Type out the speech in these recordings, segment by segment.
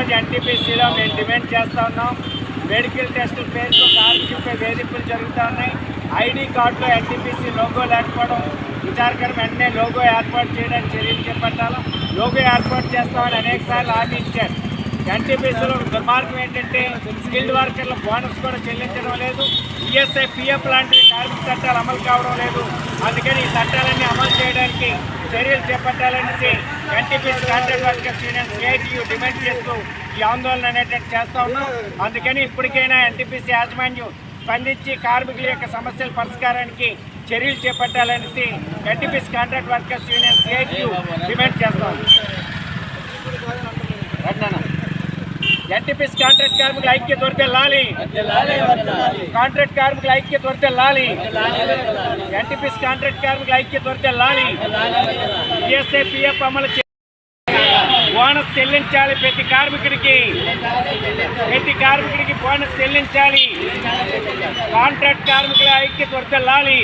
ఈరోజు ఎన్టీపీసీలో మేము డిమాండ్ చేస్తూ ఉన్నాం. మెడికల్ టెస్టుల పేరుతో కార్మికులపై వేధింపులు జరుగుతూ ఉన్నాయి. ఐడి కార్డులో ఎన్టీపీసీ లోగో లేకపోవడం విచారకరం వెంటనే లోగో ఏర్పాటు చేయడానికి చర్యలు చేపట్టాలి? లోగో ఏర్పాటు చేస్తామని అనేక సార్లు హామీ ఇచ్చారు. ఎన్టీపీసీలో దుర్మార్గం ఏంటంటే స్కిల్డ్ వర్కర్ల బోనస్ కూడా చెల్లించడం లేదు. ఈఎస్ఐ పిఎఫ్ లాంటి కార్మిక చట్టాలు అమలు కావడం లేదు. అందుకని ఈ చట్టాలన్నీ చేయడానికి చర్యలు చేపట్టాలనేసి NTPC contract workers union CITU demand చేస్తూ ఈ ఆందోళన అనేటువంటి చేస్తూ ఉన్నాం. అందుకని ఇప్పటికైనా ఎన్టీపీసీ యాజమాన్యం స్పందించి కార్మికుల యొక్క సమస్యల పరిష్కారానికి చర్యలు చేపట్టాలనేసి NTPC contract workers union CITU demand చేస్తాం ఎన్టీపీసీ కాంట్రాక్ట్ కార్మికుల ఐక్యత వరకే లాలి. కాంట్రాక్ట్ కార్మికుల ఐక్యత వరకే లాలి. ఎన్టీపీసీ కాంట్రాక్ట్ కార్మికుల ఐక్యత వరకే లాలి. ఈఎస్ఐ పిఎఫ్ అమలు బోనస్ చెల్లించాలి ప్రతి కార్మికుడికి. ప్రతి కార్మికుడికి బోనస్ చెల్లించాలి. కాంట్రాక్ట్ కార్మికుల ఐక్యత లాలి.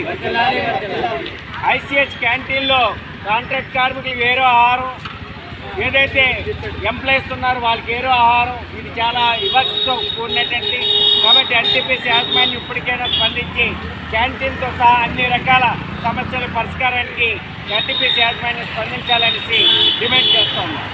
ఐసిహెచ్ క్యాంటీన్లో కాంట్రాక్ట్ కార్మికులు వేరే ఆహారం ఏదైతే ఎంప్లాయీస్ ఉన్నారో వాళ్ళకి ఏరో ఆహారం ఇది చాలా ఇవ్వతో కూడినటువంటి కాబట్టి ఎన్టీపీసీ యాజమాన్యం ఇప్పటికైనా స్పందించి క్యాంటీన్తో సహా అన్ని రకాల సమస్యల పరిష్కారానికి ఎన్టీపీసీ యాజమాన్యం స్పందించాలనేసి డిమాండ్ చేస్తున్నాం